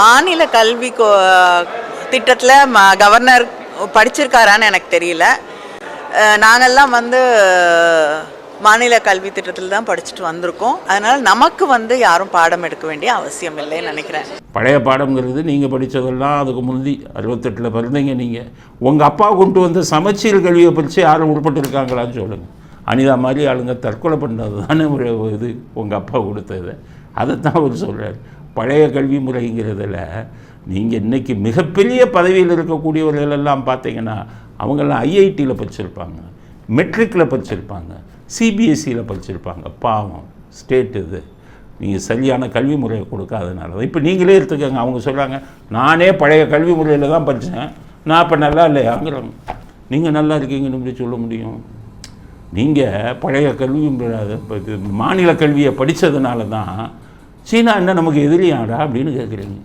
மாநில கல்வி திட்டத்தில் ம கவர்னர் படிச்சிருக்காரான்னு எனக்கு தெரியல. நாங்கள்லாம் வந்து மாநில கல்வி திட்டத்தில் தான் படிச்சுட்டு வந்திருக்கோம். அதனால் நமக்கு வந்து யாரும் பாடம் எடுக்க வேண்டிய அவசியம் இல்லைன்னு நினைக்கிறேன். பழைய பாடம்ங்கிறது நீங்கள் படித்ததெல்லாம் அதுக்கு முந்தி அறுபத்தெட்டில் பிறந்தீங்க நீங்கள் உங்கள் அப்பா கொண்டு வந்த சமச்சீர் கல்வியை பற்றி யாரும் உட்பட்டுருக்காங்களான்னு சொல்லுங்கள் அனிதா மாதிரி ஆளுங்க தற்கொலை பண்ணது தானே ஒரு இது உங்கள் அப்பா கொடுத்தது. அதைத்தான் அவர் சொல்கிறார் பழைய கல்வி முறைங்கிறதுல நீங்கள் இன்றைக்கி மிகப்பெரிய பதவியில் இருக்கக்கூடியவர்கள் எல்லாம் பார்த்தீங்கன்னா அவங்கெல்லாம் ஐஐடியில் படிச்சிருப்பாங்க மெட்ரிக்கில் படிச்சிருப்பாங்க சிபிஎஸ்சியில் படிச்சிருப்பாங்க. பாவம் ஸ்டேட் இது. நீங்கள் சரியான கல்வி முறையை கொடுக்காதனால தான். இப்போ நீங்களே எடுத்துக்கோங்க. அவங்க சொல்கிறாங்க நானே பழைய கல்வி முறையில் தான் படித்தேன் நான் இப்போ நல்லா இல்லையாங்கிறாங்க நீங்கள் நல்லா இருக்கீங்கன்னு எப்படி சொல்ல முடியும்? நீங்கள் பழைய கல்வி மாநில கல்வியை படித்ததுனால தான் சீனா என்ன நமக்கு எதிரியாடா அப்படின்னு கேட்குறீங்க.